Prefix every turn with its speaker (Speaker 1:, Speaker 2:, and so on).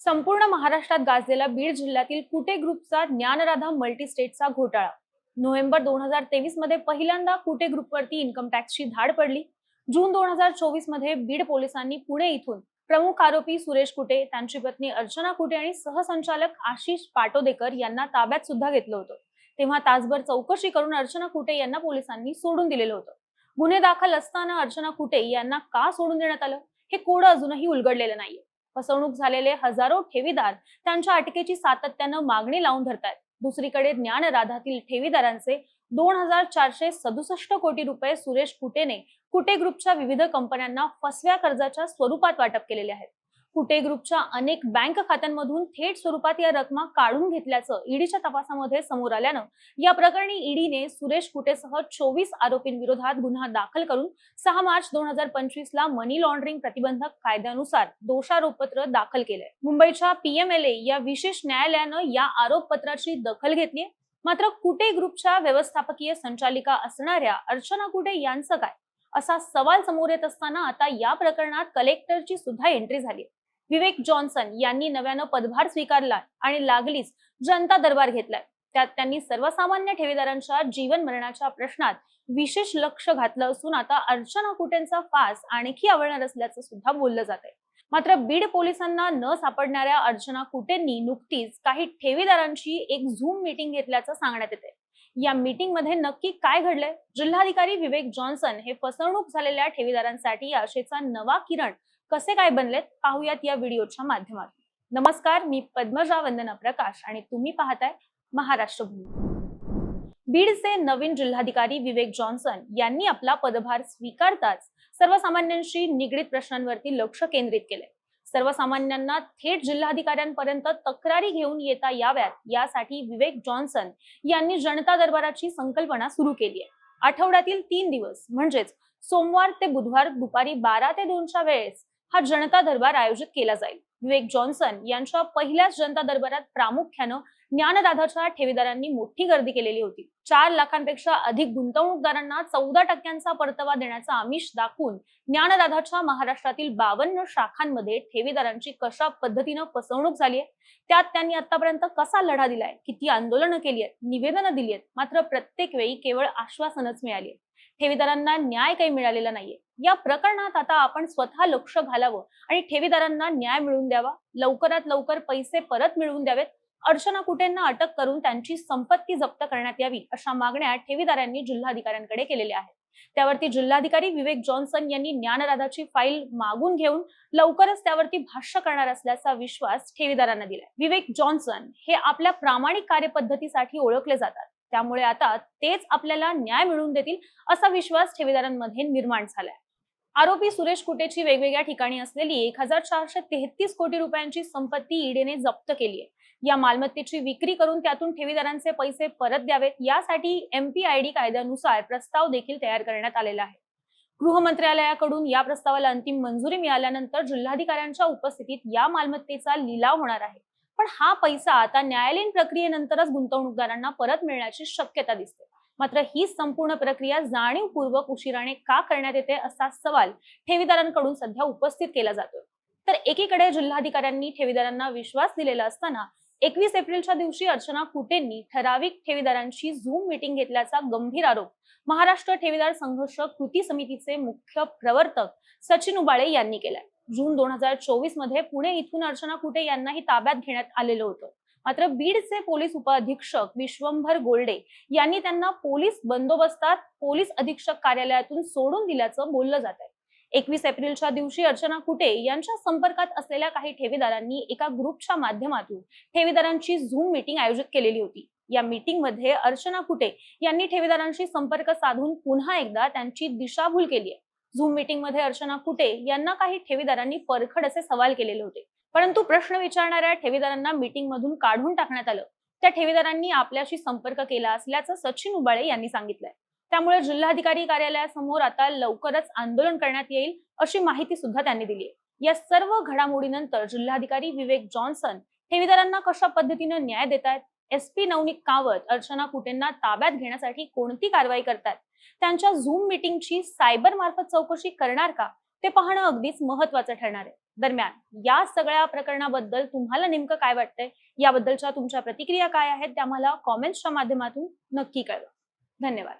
Speaker 1: संपूर्ण महाराष्ट्रात गाजलेला बीड जिल्ह्यातील कुटे ग्रुपचा ज्ञानराधा मल्टीस्टेटचा घोटाळा. नोव्हेंबर दोन हजार तेवीसमध्ये पहिल्यांदा कुटे ग्रुपवरती इन्कम टॅक्सची धाड पडली. जून दोन हजार चोवीसमध्ये बीड पोलिसांनी पुणे इथून प्रमुख आरोपी सुरेश कुटे त्यांची पत्नी अर्चना कुटे आणि सहसंचालक आशिष पाटोदेकर यांना ताब्यात सुद्धा घेतलं होतं. तेव्हा तासभर चौकशी करून अर्चना कुटे यांना पोलिसांनी सोडून दिलेलं होतं. गुन्हे दाखल असताना अर्चना कुटे यांना का सोडून देण्यात आलं? हे कोडं अजूनही उलगडलेलं नाहीये. फसवणूक झालेले हजारो ठेवीदार त्यांच्या अटकेची सातत्यानं मागणी लावून धरतायत. दुसरीकडे ज्ञानराधातील ठेवीदारांचे दोन हजार चारशे सदुसष्ट कोटी रुपये सुरेश कुटेने कुटे ग्रुपच्या विविध कंपन्यांना फसव्या कर्जाच्या स्वरूपात वाटप केलेले आहेत. कुटे ग्रुपच्या अनेक बँक खात्यांमधून थेट स्वरूपात या रकमा काढून घेतल्याचं ईडीच्या तपासामध्ये समोर आल्यानं या प्रकरणी ईडीने सुरेश कुटेसह चोवीस आरोपींविरोधात गुन्हा दाखल करून सहा मार्च दोन हजार पंचवीस ला मनी लॉन्ड्रिंग प्रतिबंधक कायद्यानुसार दोषारोपपत्र दाखल केलंय. मुंबईच्या पीएमएलए या विशेष न्यायालयानं या आरोपपत्राची दखल घेतली मात्र कुटे ग्रुपच्या व्यवस्थापकीय संचालिका असणाऱ्या अर्चना कुटे यांचं काय? असा सवाल समोर येत असताना आता या प्रकरणात कलेक्टरची सुद्धा एंट्री झाली विवेक जॉन्सन यांनी नव्यानं पदभार स्वीकारला आणि लागलीच जनता दरबार घेतलाय. त्यात त्यांनी सर्वसामान्य ठेवीदारांच्या जीवन मरणाच्या प्रश्नात विशेष लक्ष घातलं असून आता अर्चना कुटेंचा फास आणखी आवळणार असल्याचं सुद्धा बोललं जात आहे मात्र बीड पोलिसांना न सापडणाऱ्या अर्चना कुटेंनी नुकतीच काही ठेवीदारांची एक झूम मीटिंग घेतल्याचं सांगण्यात येते या मीटिंगमध्ये नक्की काय घडलंय? जिल्हाधिकारी विवेक जॉन्सन हे फसवणूक झालेल्या ठेवीदारांसाठी आशेचा नवा किरण कसे काय बनलेत? पाहूयात या व्हिडिओच्या माध्यमातून. नमस्कार मी पद्मजा वंदना प्रकाश आणि तुम्ही पाहताय महाराष्ट्र भूमी बीडचे नवीन जिल्हाधिकारी विवेक जॉन्सन यांनी आपला पदभार स्वीकारताच सर्वसामान्यांशी निगडीत प्रश्नांवरती लक्ष केंद्रित केले सर्वसामान्यांना थेट जिल्हाधिकाऱ्यांपर्यंत तक्रारी घेऊन येता याव्यात यासाठी विवेक जॉन्सन यांनी जनता दरबाराची संकल्पना सुरू केली आहे. आठवड्यातील तीन दिवस म्हणजेच सोमवार ते बुधवार दुपारी बारा ते दोनच्या वेळेस हा जनता दरबार आयोजित केला जाईल. विवेक जॉन्सन यांच्या पहिल्याच जनता दरबारात प्रामुख्यानं ज्ञानदाधाच्या ठेवीदारांनी मोठी गर्दी केलेली होती. चार लाखांपेक्षा अधिक गुंतवणूकदारांना चौदा टक्क्यांचा परतावा देण्याचा आमिष दाखवून ज्ञानदाधाच्या महाराष्ट्रातील बावन्न शाखांमध्ये ठेवीदारांची कशा पद्धतीनं फसवणूक झाली आहे त्यात त्यांनी आतापर्यंत कसा लढा दिलाय? किती आंदोलनं केली आहेत निवेदनं दिली आहेत मात्र प्रत्येक वेळी केवळ आश्वासनच मिळाली ठेवीदारांना न्याय काही मिळालेला नाहीये. या प्रकरणात आता आपण स्वतः लक्ष घालावं आणि ठेवीदारांना न्याय मिळवून द्यावा. लवकरात लवकर पैसे परत मिळवून द्यावेत. अर्चना कुटेंना अटक करून त्यांची संपत्ती जप्त करण्यात यावी अशा मागण्या ठेवीदारांनी जिल्हाधिकाऱ्यांकडे केलेल्या आहेत. त्यावरती जिल्हाधिकारी विवेक जॉन्सन यांनी ज्ञानराधाची फाईल मागून घेऊन लवकरच त्यावरती भाष्य करणार असल्याचा विश्वास ठेवीदारांना दिलाय. विवेक जॉन्सन हे आपल्या प्रामाणिक कार्यपद्धतीसाठी ओळखले जातात. त्यामुळे आता तेच आपल्याला न्याय मिळवून देतील असा विश्वास ठेवीदारांमध्ये निर्माण झालाय. आरोपी सुरेश कुटेची वेगवेगळ्या ठिकाणी असलेली एक हजार चारशे तेहतीस कोटी रुपयांची संपत्ती ईडीने जप्त केली आहे या मालमत्तेची विक्री करून त्यातून ठेवीदारांचे पैसे परत द्यावेत यासाठी एमपीआयडी कायद्यानुसार प्रस्ताव देखील तयार करण्यात आलेला आहे. गृह मंत्रालयाकडून या प्रस्तावाला अंतिम मंजुरी मिळाल्यानंतर जिल्हाधिकाऱ्यांच्या उपस्थितीत या मालमत्तेचा लिलाव होणार आहे. पण हा पैसा आता न्यायालयीन प्रक्रियेनंतरच गुंतवणूकदारांना परत मिळण्याची शक्यता दिसते. मात्र ही संपूर्ण प्रक्रिया जाणीवपूर्वक उशिराने का करण्यात येते असा सवाल ठेवीदारांकडून सध्या उपस्थित केला जातोय. तर एकीकडे जिल्हाधिकाऱ्यांनी ठेवीदारांना विश्वास दिलेला असताना एकवीस एप्रिलच्या दिवशी अर्चना कुटेंनी ठराविक ठेवीदारांची झूम मीटिंग घेतल्याचा गंभीर आरोप महाराष्ट्र ठेवीदार संघर्ष कृती समितीचे मुख्य प्रवर्तक सचिन उबाळे यांनी केलाय. जून दोन हजार चोवीसमध्ये पुणे इथून अर्चना कुटे यांनाही ताब्यात घेण्यात आलेलं होतं. मात्र बीडचे पोलीस उपअधीक्षक विश्वंभर गोल्डे यांनी त्यांना पोलीस बंदोबस्तात पोलीस अधीक्षक कार्यालयातून सोडून दिल्याचं बोललं जात आहे एकवीस एप्रिलच्या दिवशी अर्चना कुटे यांच्या संपर्कात असलेल्या काही ठेवीदारांनी एका ग्रुपच्या माध्यमातून ठेवीदारांची झूम मीटिंग आयोजित केलेली होती. या मीटिंगमध्ये अर्चना कुटे यांनी ठेवीदारांशी संपर्क साधून पुन्हा एकदा त्यांची दिशाभूल केली आहे. झूम मीटिंगमध्ये अर्चना कुटे यांना काही ठेवीदारांनी परखड असे सवाल केलेले होते. परंतु प्रश्न विचारणाऱ्या ठेवीदारांना मीटिंग मधून काढून टाकण्यात आलं. त्या ठेवीदारांनी आपल्याशी संपर्क केला असल्याचं सचिन उबाळे यांनी सांगितलंय. त्यामुळे जिल्हाधिकारी कार्यालयासमोर आता लवकरच आंदोलन करण्यात येईल अशी माहिती सुद्धा त्यांनी दिली आहे. या सर्व घडामोडीनंतर जिल्हाधिकारी विवेक जॉन्सन ठेवीदारांना कशा पद्धतीनं न्याय देत आहेत एस पी नवनीत कावत अर्चना कुटेंना ताब्यात घेण्यासाठी कोणती कारवाई करतात त्यांच्या झूम मीटिंगची सायबर मार्फत चौकशी करणार का? ते पाहणं अगदीच महत्वाचं ठरणार आहे. दरम्यान या सगळ्या प्रकरणाबद्दल तुम्हाला नेमकं काय वाटतंय? याबद्दलच्या तुमच्या प्रतिक्रिया काय आहेत? त्या मला कॉमेंट्सच्या माध्यमातून नक्की कळवा. धन्यवाद.